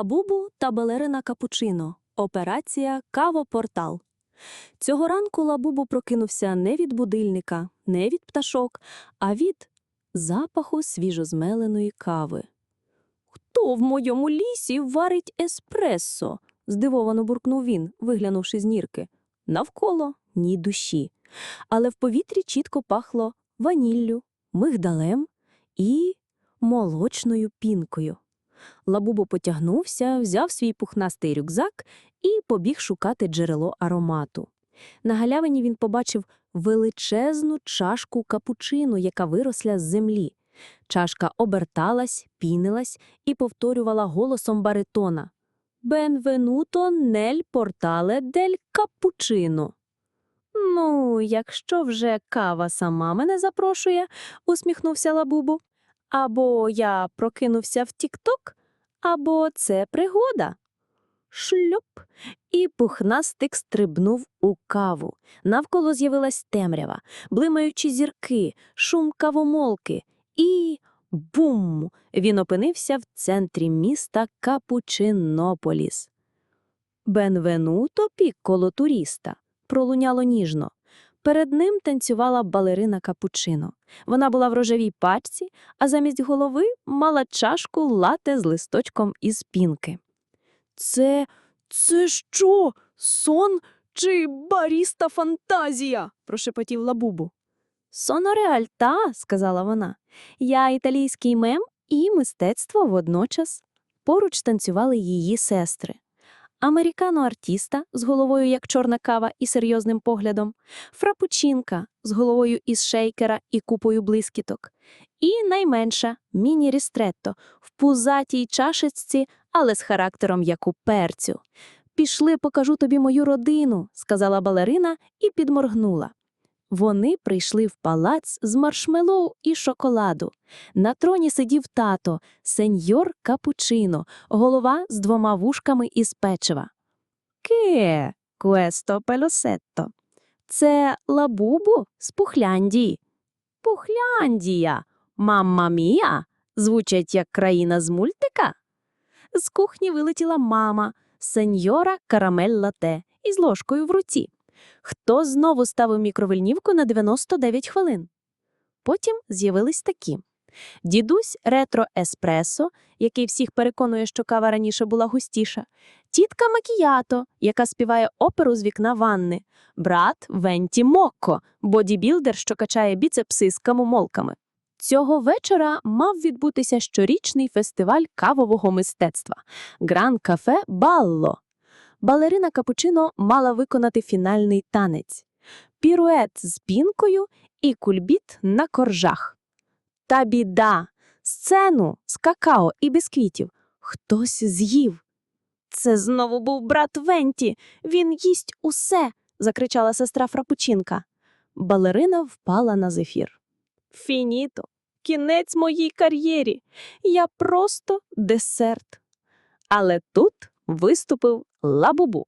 Лабубу та балерина Капучино. Операція Кавопортал. Цього ранку Лабубу прокинувся не від будильника, не від пташок, а від запаху свіжозмеленої кави. Хто в моєму лісі варить еспресо? здивовано буркнув він, виглянувши з нірки. Навколо ні душі. Але в повітрі чітко пахло ваніллю, мигдалем і молочною пінкою. Лабубо потягнувся, взяв свій пухнастий рюкзак і побіг шукати джерело аромату. На галявині він побачив величезну чашку капучино, яка виросла з землі. Чашка оберталась, пінилась і повторювала голосом баритона «Бенвенуто нель портале дель капучино». Ну, якщо вже кава сама мене запрошує, усміхнувся Лабубу. Або я прокинувся в Тік-Ток, або це пригода. Шльоп, і пухнастик стрибнув у каву. Навколо з'явилась темрява, блимаючі зірки, шум кавомолки. І бум! Він опинився в центрі міста Капучинополіс. Бенвенуто пікколо туріста пролуняло ніжно. Перед ним танцювала балерина капучино. Вона була в рожевій пачці, а замість голови мала чашку лате з листочком із пінки. Це, це що? Сон чи баріста фантазія? прошепотів лабубу. Соно реальта, сказала вона. Я італійський мем і мистецтво водночас. Поруч танцювали її сестри. Американо-артіста з головою як чорна кава і серйозним поглядом, фрапучинка з головою із шейкера і купою блискіток, і найменша міні-рістретто в пузатій чашечці, але з характером як у перцю. Пішли, покажу тобі мою родину, сказала балерина і підморгнула. Вони прийшли в палац з маршмеллоу і шоколаду. На троні сидів тато, сеньор Капучино, голова з двома вушками із печива. Ке, куесто пелосетто. Це лабубу з Пухляндії. Пухляндія, мамма мія, звучать як країна з мультика. З кухні вилетіла мама, сеньора карамель лате із ложкою в руці. Хто знову ставив мікровольнівку на 99 хвилин? Потім з'явились такі. Дідусь ретро еспресо, який всіх переконує, що кава раніше була густіша, тітка Макіято, яка співає оперу з вікна ванни, брат Венті Мокко, бодібілдер, що качає біцепси з камомолками. Цього вечора мав відбутися щорічний фестиваль кавового мистецтва Гран Кафе Балло. Балерина Капучино мала виконати фінальний танець пірует з пінкою і кульбіт на коржах. Та біда! Сцену з какао і бісквітів хтось з'їв. Це знову був брат Венті. Він їсть усе. закричала сестра Фрапучинка. Балерина впала на зефір. Фініто, кінець моїй кар'єрі. Я просто десерт. Але тут виступив Лабубу.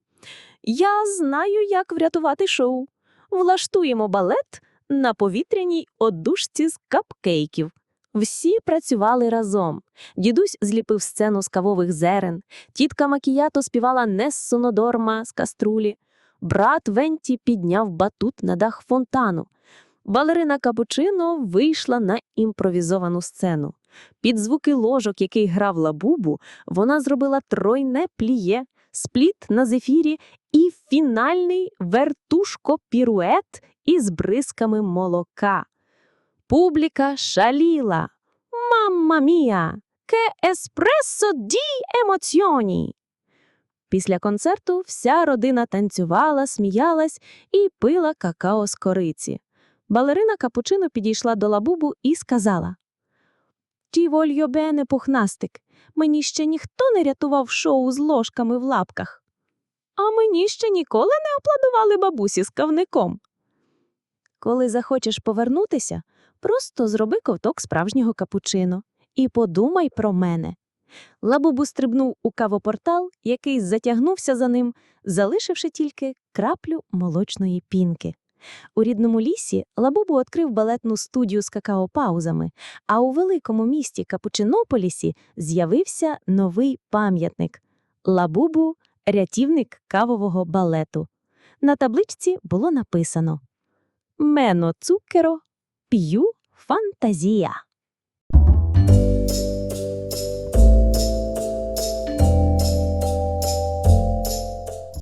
Я знаю, як врятувати шоу. Влаштуємо балет на повітряній одушці з капкейків. Всі працювали разом. Дідусь зліпив сцену з кавових зерен, тітка Макіято співала не з сонодорма з каструлі. Брат Венті підняв батут на дах фонтану. Балерина Капучино вийшла на імпровізовану сцену. Під звуки ложок, який грав лабубу, вона зробила тройне пліє, спліт на зефірі і фінальний вертушко-пірует із бризками молока. Публіка шаліла. Мамма мія! Ке еспресо ді емоціоні! Після концерту вся родина танцювала, сміялась і пила какао з кориці. Балерина Капучино підійшла до лабубу і сказала Ті вольйо бене пухнастик, мені ще ніхто не рятував шоу з ложками в лапках. А мені ще ніколи не аплодували бабусі з кавником. Коли захочеш повернутися, просто зроби ковток справжнього капучино і подумай про мене. Лабубу стрибнув у кавопортал, який затягнувся за ним, залишивши тільки краплю молочної пінки. У рідному лісі Лабубу відкрив балетну студію з какао-паузами, а у великому місті Капучинополісі з'явився новий пам'ятник Лабубу, рятівник кавового балету. На табличці було написано Мено цукеро п'ю фантазія.